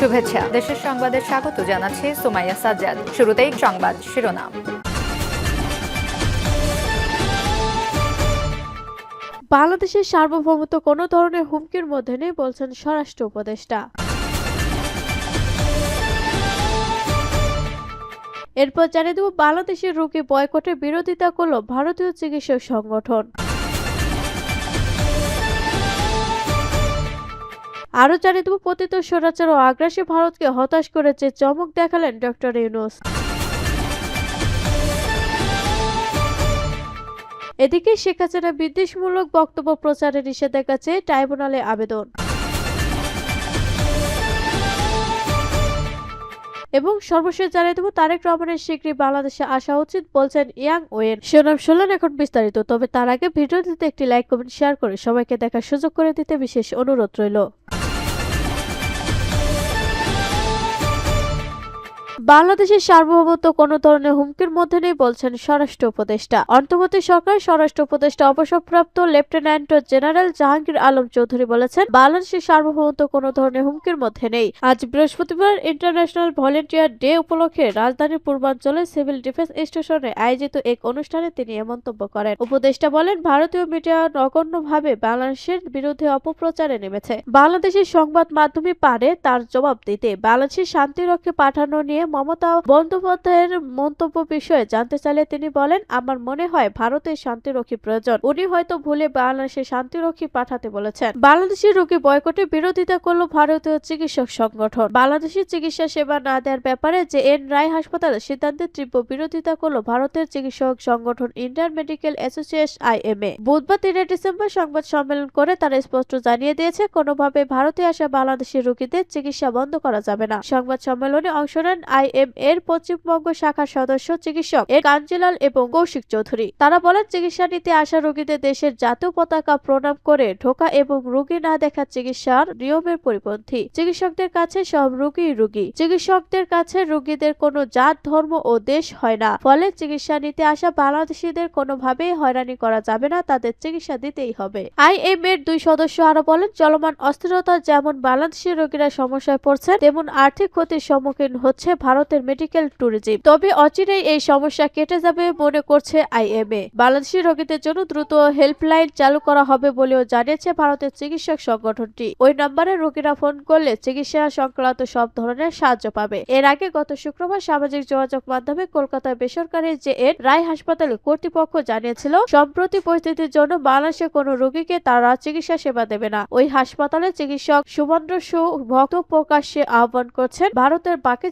শুভেচ্ছা। দেশের সংবাদে স্বাগত জানাচ্ছে সুমাইয়া সাজ্জাদ। শুরুতেই সংবাদ শিরোনাম। বাংলাদেশের সার্বভৌমত্ব কোনো ধরনের হুমকির মধ্যে নেই বলছেন স্বরাষ্ট্র উপদেষ্টা। এরপর জানিয়ে দেব, বাংলাদেশের রোগী বয়কটের বিরোধিতা করল ভারতীয় চিকিৎসক সংগঠন। আরও জানিয়ে দেব পতিত স্বরাচার ও আগ্রাসী ভারতকে হতাশ করেছে চমক দেখালেন ডক্টর ইউনুস। এদিকে শেখ হাসিনা বিদ্বেষমূলক বক্তব্য প্রচারে নিষেধাজ্ঞা চেয়ে ট্রাইব্যুনালে আবেদন। এবং সর্বশেষ জানিয়ে দেবো তারেক রহমানের শীঘ্রই বাংলাদেশে আসা উচিত বলছেন ইয়াং ওয়েন। শিরোনাম শুনলেন এখন বিস্তারিত, তবে তার আগে ভিডিওটিতে একটি লাইক, কমেন্ট, শেয়ার করে সবাইকে দেখার সুযোগ করে দিতে বিশেষ অনুরোধ রইল। বাংলাদেশের সার্বভৌমত্ব কোনো ধরনের হুমকির মধ্যে নেই বলছেন স্বরাষ্ট্র উপদেষ্টা। অন্তর্বর্তী সরকার, স্বরাষ্ট্র উপদেষ্টা, অবসরপ্রাপ্ত লেফটেন্যান্ট জেনারেল জাহাঙ্গীর আলম চৌধুরী বলেছেন, বাংলাদেশের সার্বভৌমত্ব কোনো ধরনের হুমকির মধ্যে নেই। আজ বৃহস্পতিবার ইন্টারন্যাশনাল ভলেন্টিয়ার ডে উপলক্ষে রাজধানীর পূর্বাঞ্চলে সিভিল ডিফেন্স স্টেশনে আয়োজিত এক অনুষ্ঠানে তিনি এ মন্তব্য করেন। উপদেষ্টা বলেন, ভারতীয় মিডিয়া নগণ্যভাবে বাংলাদেশের বিরুদ্ধে অপপ্রচারে নেমেছে। বাংলাদেশের সংবাদ মাধ্যমে পারে তার জবাব দিতে। বাংলাদেশের শান্তিরক্ষে পাঠানো নিয়ে মমতা বন্দ্যোপাধ্যায়ের মন্তব্য বিষয়ে জানতে চাইলে তিনি বলেন, আমার মনে হয় ভারতের শান্তিরক্ষী প্রয়োজন। উনি হয়তো ভুলে বাংলাদেশে শান্তিরক্ষী পাঠাতে বলেছেন। বাংলাদেশের রোগী বয়কটের বিরোধিতা করল ভারতীয় চিকিৎসক সংগঠন। বাংলাদেশের চিকিৎসা সেবা না দেওয়ার ব্যাপারে যে এন রায় হাসপাতালের সিদ্ধান্তের তীব্র বিরোধিতা করল ভারতের চিকিৎসক সংগঠন ইন্ডিয়ান মেডিকেল অ্যাসোসিয়েশন আইএমএ বুধবার তিনে ডিসেম্বর সংবাদ সম্মেলন করে তারা স্পষ্ট জানিয়ে দিয়েছে, কোনোভাবে ভারতে আসা বাংলাদেশের রোগীদের চিকিৎসা বন্ধ করা যাবে না। সংবাদ সম্মেলনে অংশ নেন আইএম এর পশ্চিমবঙ্গ শাখার সদস্য চিকিৎসক এ কাঞ্জিলাল এবং কৌশিক চৌধুরী। তারা বলেন, চিকিৎসা নিতে আসা রোগীদের দেশের জাতীয় পতাকা প্রণাম করে ঢোকা এবং রোগী না দেখা চিকিৎসার নিয়মের পরিপন্থী। চিকিৎসকদের কাছে সব রোগী রোগী। চিকিৎসকদের কাছে রোগীদের কোনো জাত, ধর্ম ও দেশ হয় না। ফলে চিকিৎসা নিতে আসা বাংলাদেশিদের কোনোভাবেই হয়রানি করা যাবে না, তাদের চিকিৎসা দিতেই হবে। আইএম এর দুই সদস্য আরও বলেন, চলমান অস্থিরতা যেমন বাংলাদেশি রোগীরা সমস্যায় পড়ছে তেমন আর্থিক ক্ষতির সম্মুখীন হচ্ছে ভারতের মেডিকেল ট্যুরিজম তবে অচিরেই এই সমস্যা কেটে যাবে মনে করছে আইএমএ বাংলাদেশি রোগীদের জন্য দ্রুত হেল্পলাইন চালু করা হবে বলেও জানিয়েছে ভারতের চিকিৎসক সংগঠনটি। ওই নম্বরে রোগীরা ফোন করলে চিকিৎসা সংক্রান্ত সব ধরনের সাহায্য পাবে। এর আগে গত শুক্রবার সামাজিক যোগাযোগ মাধ্যমে কলকাতার বেসরকারি জে এন রায় হাসপাতালে কর্তৃপক্ষ জানিয়েছিল, সম্প্রতি পরিস্থিতির জন্য বাংলাদেশে কোনো রোগীকে তারা চিকিৎসা সেবা দেবে না। ওই হাসপাতালে চিকিৎসক সুমন্দ্র সু ভক্ত প্রকাশ্যে আহ্বান করছেন, ভারতের বাকি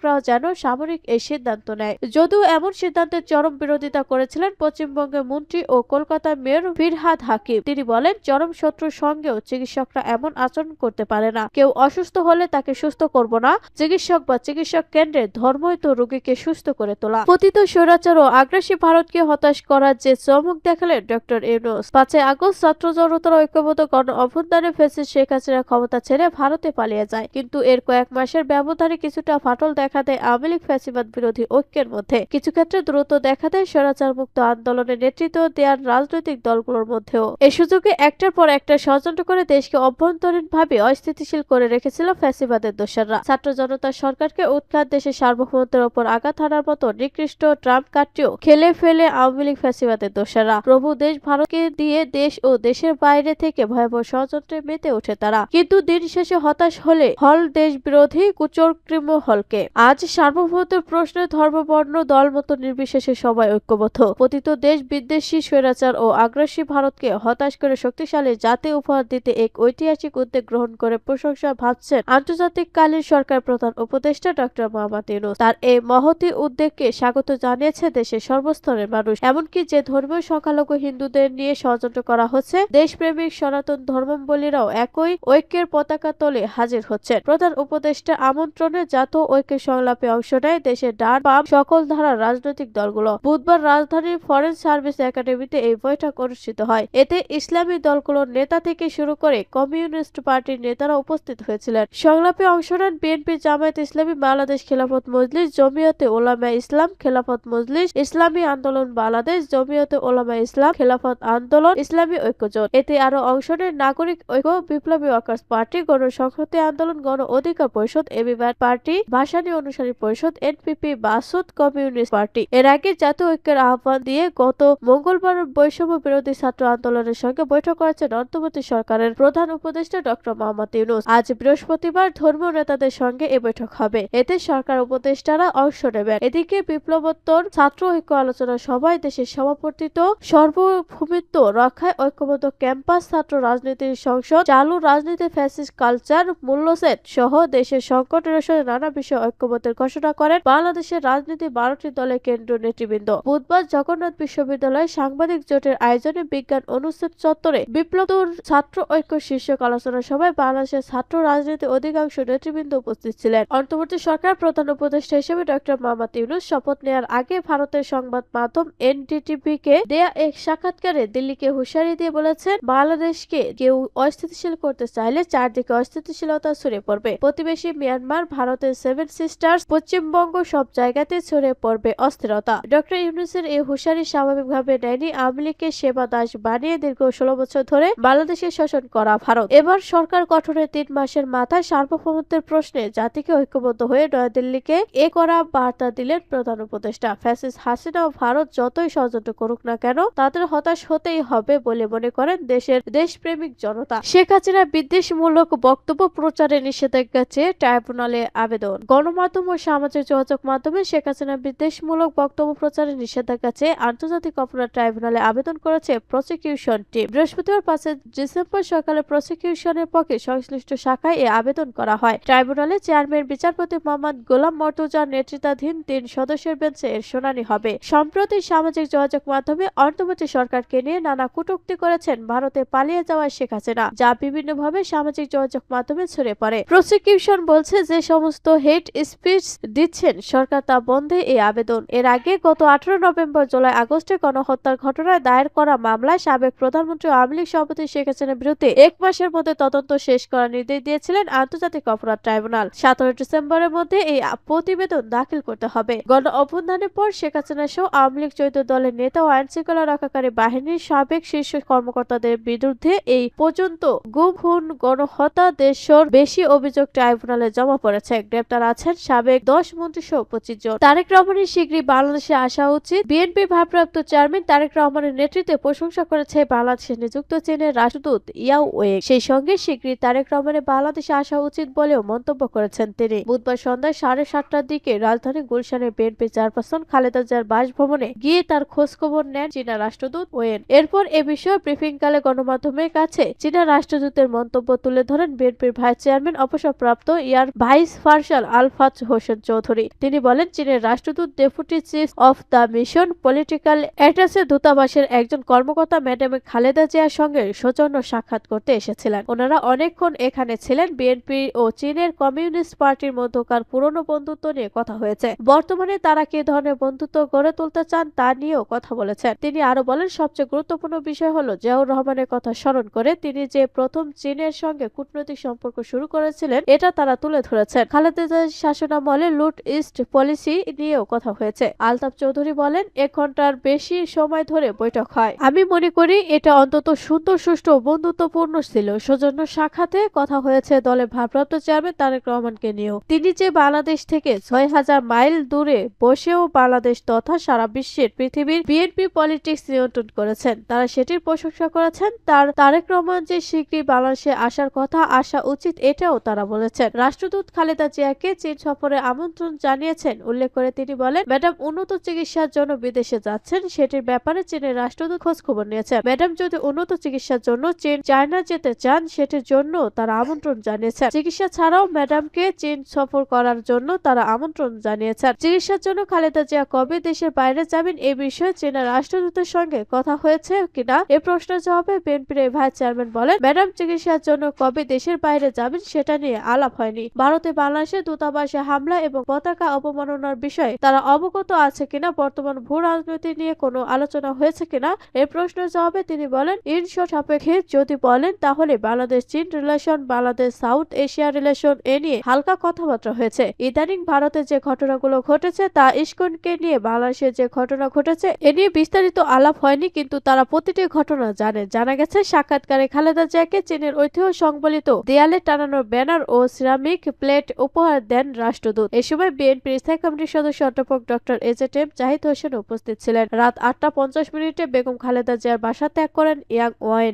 চিকিৎসকরাও যেন সামরিক এই সিদ্ধান্ত নেয়। যদিও এমন সিদ্ধান্তের চরম বিরোধিতা করেছিলেন পশ্চিমবঙ্গের মন্ত্রী ও কলকাতার মেয়র ফিরহাদ হাকিম। তিনি বলেন, চরম শত্রুর সঙ্গেও চিকিৎসকরা এমন আচরণ করতে পারে না। কেউ অসুস্থ হলে তাকে সুস্থ করব না। চিকিৎসক বা চিকিৎসক কেন্দ্রে ধর্মই তো রোগীকে সুস্থ করে তোলা। পতিত স্বৈরাচার ও আগ্রাসী ভারতকে হতাশ করার যে চমক দেখালেন ডক্টর ইউনুস। পাঁচই আগস্ট ছাত্র জনতার ঐক্যবদ্ধ গণ অভ্যুত্থানে ফেসে শেখ হাসিনা ক্ষমতা ছেড়ে ভারতে পালিয়ে যায়। কিন্তু এর কয়েক মাসের ব্যবধানে কিছুটা ফাটল দেখা দেয় আওয়ামী লীগ ফ্যাসিবাদ বিরোধী ঐক্যের মধ্যে। কিছু ক্ষেত্রে দ্রুত দেখা দেয় স্বৈরাচার মুক্ত আন্দোলনের নেতৃত্ব দেওয়ার রাজনৈতিক দলগুলোর মধ্যেও। এ সুযোগে একটার পর একটা ষড়যন্ত্র করে দেশকে অভ্যন্তরীণভাবে অস্থিতিশীল করে রেখেছিল ফ্যাসিবাদের দোসররা ছাত্র জনতা সরকারকে উৎখাত দেশের সার্বভৌমত্বের ওপর আঘাত হানার মতো নিকৃষ্ট ট্রাম্প কার্ডটিও খেলে ফেলে আওয়ামী লীগ ফ্যাসিবাদের দোসররা প্রভু দেশ ভারতকে দিয়ে দেশ ও দেশের বাইরে থেকে ভয়াবহ ষড়যন্ত্রে মেতে ওঠে তারা। কিন্তু দিন শেষে হতাশ হলে হল দেশ বিরোধী কুচক্রিম হলকে আজ সার্বভৌমত্বের প্রশ্নে, ধর্মবর্ণ দল মতো নির্বিশেষে সবাই ঐক্যবদ্ধ। পতিত দেশ, বিদ্বেষী, স্বৈরাচার ও আগ্রাসী ভারতকে হতাশ করে শক্তিশালী জাতি উপহার দিতে এক ঐতিহাসিক উদ্যোগ গ্রহণ করে প্রশংসা ভাবছেন আন্তর্জাতিক কালীন সরকার প্রধান উপদেষ্টা ডক্টর মোহাম্মদ ইউনুস। তার এই মহতি উদ্যোগকে স্বাগত জানিয়েছে দেশের সর্বস্তরের মানুষ। এমনকি যে ধর্মীয় সংখ্যালঘু হিন্দুদের নিয়ে ষড়যন্ত্র করা হচ্ছে, দেশপ্রেমিক, সনাতন ধর্মাবলীরাও একই ঐক্যের পতাকা তলে হাজির হচ্ছেন। প্রধান উপদেষ্টা আমন্ত্রণে জাতীয় ঐক্যের সংলাপে অংশ নেয় দেশের ডান বাম সকল ধারার রাজনৈতিক দলগুলো। বুধবার রাজধানীর ফরেন সার্ভিস একাডেমিতে এই বৈঠক অনুষ্ঠিত হয়। এতে ইসলামী দলগুলোর নেতা থেকে শুরু করে কমিউনিস্ট পার্টির নেতারা উপস্থিত হয়েছিলেন। সংলাপে অংশ নেন বিএনপি জামায়াত ইসলামী, বাংলাদেশ খেলাফত মজলিস, জমিয়তে ওলামা ইসলাম খেলাফত মজলিস, ইসলামী আন্দোলন বাংলাদেশ, জমিয়তে ওলামা ইসলাম খেলাফত আন্দোলন, ইসলামী ঐক্যজোট। এতে আরও অংশ নেন নাগরিক ঐক্য, বিপ্লবী ওয়ার্কার্স পার্টি, গণসংহতি আন্দোলন, গণ অধিকার পরিষদ এবিবার পার্টি, ভাসানী অনুসারী পরিষদ এনপিপি বাসুদ কমিউনিস্ট পার্টি। এর আগে জাতীয় ঐক্যের আহ্বান দিয়ে গত মঙ্গলবার বৈষম্য বিরোধী ছাত্র আন্দোলনের সঙ্গে বৈঠক করেছেন অন্তর্বর্তী সরকারের প্রধান উপদেষ্টা ডক্টর মোহাম্মদ ইউনুস। আজ বৃহস্পতিবার ধর্মীয় নেতাদের সঙ্গে এ বৈঠক হবে। এতে সরকার উপদেষ্টারা অংশ নেবেন। এদিকে বিপ্লবোত্তর ছাত্র ঐক্য আলোচনা সভায় দেশের সভাপতিত্ব সর্বভৌমিত্ব রক্ষায় ঐক্যবদ্ধ ক্যাম্পাস ছাত্র রাজনীতির সংসদ, চালু রাজনীতি, ফ্যাসিস্ট কালচার মূল্যসেট সহ দেশের সংকট নিরসনে নানা বিষয়ে ঐক্যবদ্ধের ঘোষণা করেন বাংলাদেশের রাজনীতি বারোটি দলের কেন্দ্রীয় নেতৃবৃন্দ। বুধবার জগন্নাথ বিশ্ববিদ্যালয়ে সাংবাদিক জোটের আয়োজনে বিজ্ঞান অনুষদ চত্বরে বিপ্লবর ছাত্র ঐক্য শীর্ষক আলোচনা সভায় বাংলাদেশের ছাত্র রাজনীতি অধিকাংশ নেতৃবৃন্দ উপস্থিত ছিলেন। অন্তর্বর্তী সরকার প্রধান উপদেষ্টা হিসেবে ডক্টর মোহাম্মদ ইউনুস শপথ নেওয়ার আগে ভারতের সংবাদ মাধ্যম এনডিটিভি কে দেয়া এক সাক্ষাৎকারে দিল্লিকে হুঁশিয়ারি দিয়ে বলেছেন, বাংলাদেশকে কেউ অস্থিতিশীল করতে চাইলে চারদিকে অস্থিতিশীলতা ছড়িয়ে পড়বে। প্রতিবেশী মিয়ানমার, ভারতের সেভেন সিস্টার্স পশ্চিমবঙ্গ সব জায়গাতে ছড়িয়ে পড়বে অস্থিরতা। ডক্টর ইউনুসের এই হুঁশিয়ারি স্বাভাবিকভাবে নেয়নি আওয়ামী লীগকে সেবা দাস বানিয়ে দীর্ঘ ষোলো বছর ধরে বাংলাদেশে শাসন করা ভারত। এবার সরকার গঠনের তিন মাসের মাথায় সার্বভৌমত্বের প্রশ্নে জাতিকে ঐক্যবদ্ধ হয়ে নয়াদিল্লিকে এ করা বার্তা দিলেন প্রধান উপদেষ্টা। ফ্যাসিস হাসিনা ও ভারত যতই ষড়যন্ত্র করুক না কেন, তাদের হতাশ হতেই হবে বলে মনে করেন দেশের দেশপ্রেমিক জনতা। শেখ হাসিনা বিদ্বেষমূলক বক্তব্য প্রচারে নিষেধাজ্ঞা চেয়ে ট্রাইব্যুনালে আবেদন। গণমাধ্যম ও সামাজিক যোগাযোগ মাধ্যমে শেখ হাসিনা বিদ্বেষমূলক বক্তব্য প্রচারে নিষেধাজ্ঞা চেয়ে আন্তর্জাতিক অপরাধ ট্রাইব্যুনালে আবেদন করেছে প্রসিকিউশন টিম। বৃহস্পতিবার পাঁচে ডিসেম্বর সকালে প্রসিকিউশনের পক্ষে সংশ্লিষ্ট শাখায় এ আবেদন করা হয়। ট্রাইব্যুনালে চেয়ারম্যান বিচারপতি মোহাম্মদ গোলাম মর্তুজার নেতৃত্বাধীন তিন সদস্যের বেঞ্চে এর শুনানি হবে। সম্প্রতি সামাজিক যোগাযোগ মাধ্যমে অন্তর্বর্তী সরকারকে নিয়ে নানা কটূক্তি করেছেন ভারতে পালিয়ে যাওয়া শেখ হাসিনা, যা বিভিন্নভাবে সামাজিক যোগাযোগ মাধ্যমে ছড়িয়ে পড়ে। প্রসিকিউশন বলছে যে সমস্ত হেট স্পিচ দিচ্ছেন সরকার তা বন্ধে এই আবেদন। এর আগে গত আঠারো নভেম্বর, জুলাই আগস্টে গণহত্যার ঘটনায় দায়ের করা মামলায় সাবেক প্রধানমন্ত্রী আওয়ামী লীগ সভাপতি শেখ হাসিনার বিরুদ্ধে এক মাসের মধ্যে তদন্ত শেষ করার নির্দেশ দিয়েছিলেন আন্তর্জাতিক অপরাধ ট্রাইব্যুনাল। সতেরো ডিসেম্বরের মধ্যে এই প্রতিবেদন দাখিল করতে হবে। গণ অভ্যুত্থানের পর শেখ হাসিনা সহ আওয়ামী লীগ চৈত্য দলের নেতা ও আইন শৃঙ্খলা রক্ষাকারী বাহিনীর সাবেক শীর্ষ কর্মকর্তাদের বিরুদ্ধে এই পর্যন্ত গুম, খুন, গণহত্যা দেড়শোর বেশি অভিযোগ ট্রাইব্যুনালে জমা পড়েছে। গ্রেপ্তার আছেন সাবেক দশ মন্ত্রী সহ পঁচিশ জন। তারেক রহমানের শীঘ্রই বাংলাদেশে আসা উচিত। বিএনপি ভারপ্রাপ্ত চেয়ারম্যান তারেক রহমানের নেতৃত্বে প্রশংসা করেছে বাংলাদেশে নিযুক্ত চীনের রাষ্ট্রদূত ইয়াও ওয়ে। সেই সঙ্গে শীঘ্রই তারেক রহমানের বাংলাদেশে আসা উচিত বলেও মন্তব্য করেছেন তিনি। বুধবার সন্ধ্যায় সাড়ে সাতটার দিকে রাজধানী গুলশানের বিএনপি চেয়ারপারসন খালেদা জিয়ার বাসভবনে গিয়ে তার খোঁজ খবর নেন চীনা রাষ্ট্রদূত ওয়েন এরপর এ বিষয়ে ব্রিফিংকালে গণমাধ্যমের কাছে চীনা রাষ্ট্রদূতের মন্তব্য তুলে ধরেন বিএনপির ভাইস চেয়ারম্যান, অবসরপ্রাপ্ত air vice marshal Alfaz Hossain Chowdhury. তিনি বলেন, চীনের রাষ্ট্রদূত deputy chief of the mission political অ্যাটাসের দূতাবাসের একজন কর্মকর্তা ম্যাডাম খালেদা জিয়ার সঙ্গে সৌজন্য সাক্ষাৎ করতে এসেছিলেন। ওনারা অনেকক্ষণ এখানে ছিলেন। বিএনপি ও চীনের কমিউনিস্ট পার্টির মধ্যকার পুরনো বন্ধুত্ব নিয়ে কথা হয়েছে। বর্তমানে তারা কি ধরনের বন্ধুত্ব গড়ে তুলতে চান তা নিয়েও কথা বলেছেন। তিনি আরও বলেন, সবচেয়ে গুরুত্বপূর্ণ বিষয় হলো জিয়াউর রহমানের কথা স্মরণ করে তিনি যে প্রথম চীনের সঙ্গে কূটনৈতিক সম্পর্ক শুরু করেছিলেন, এটা তারা তুলে ধরেছেন। খালেদা জিয়ার শাসনামলে লুট ইস্ট পলিসি নিয়েও কথা হয়েছে। আলতাফ চৌধুরী বলেন এক ঘণ্টার বেশি সময় ধরে বৈঠক হয়। আমি মনে করি এটা অন্তত সুন্দর, সুষ্ঠু, বন্ধুত্বপূর্ণ ছিল। সৌজন্য সাক্ষাতে কথা হয়েছে দলের ভারপ্রাপ্ত চেয়ারম্যান তারেক রহমানকে নিয়েও। তিনি যে বাংলাদেশ থেকে ছয় হাজার মাইল দূরে বসেও বাংলাদেশ তথা সারা বিশ্বের পৃথিবীর বিএনপি পলিটিক্স নিয়ন্ত্রণ করেছেন, তারা সেটির প্রশংসা করেছেন। তার তারেক রহমান যে শীঘ্রই বাংলাদেশে আসার কথা আসা উচিত, এটাও তারা বলেছেন। রাষ্ট্রদূত খালেদা জিয়াকে চীন সফরে আমন্ত্রণ জানিয়েছেন। উল্লেখ করে তিনি বলেন, ম্যাডাম উন্নত চিকিৎসার জন্য বিদেশে যাচ্ছেন, সেটির ব্যাপারে চীনের রাষ্ট্রদূত খোঁজ খবর নিয়েছেন। ম্যাডাম যদি উন্নত চিকিৎসার জন্য চীন, চায়না যেতে চান, সেটির জন্য তারা আমন্ত্রণ জানিয়েছেন। চিকিৎসা ছাড়াও ম্যাডামকে চীন সফর করার জন্য তারা আমন্ত্রণ জানিয়েছেন। চিকিৎসার জন্য খালেদা জিয়া কবে দেশের বাইরে যাবেন এই বিষয়ে চীনের রাষ্ট্রদূতের সঙ্গে কথা হয়েছে কিনা এ প্রশ্নের জবাবে বিএনপির ভাইস চেয়ারম্যান বলেন, ম্যাডাম, চিকিৎসার জন্য কবে দেশের বাইরে যাবেন সেটা নিয়ে আলাপ হয়নি। ভারতে বাংলাদেশের দূতাবাসে হামলা এবং পতাকা অবমাননার বিষয়ে তারা অবগত আছে কিনা, বর্তমান ভূ রাজনীতি নিয়ে কোনো আলোচনা হয়েছে কিনা এই প্রশ্নের জবাবে তিনি বলেন ইনশো সাপেক্ষে যদি বলেন তাহলে বাংলাদেশ চীন relation, Bangladesh south Asia relation এ নিয়ে হালকা কথাবার্তা হয়েছে। ইদানিং ভারতে যে ঘটনাগুলো ঘটেছে তা ইস্কনকে নিয়ে বাংলাদেশে যে ঘটনা ঘটেছে এ নিয়ে বিস্তারিত আলাপ হয়নি, কিন্তু তারা প্রতিটি ঘটনা জানে। জানা গেছে, সাক্ষাৎকারে খালেদা জিয়াকে চীনের ঐতিহ্য সংবলিত দেয়ালে টানানো ব্যানার ও সিরামিক প্লেট উপহার দেন রাষ্ট্রদূত। এ সময় বিএনপির স্থায়ী কমিটির সদস্য অধ্যাপক doctor A Z M Zahid Hossain উপস্থিত ছিলেন। রাত আটটা পঞ্চাশ মিনিটে বেগম খালেদা জিয়ার বাসা ত্যাগ করেন ইয়াং ওয়াইন।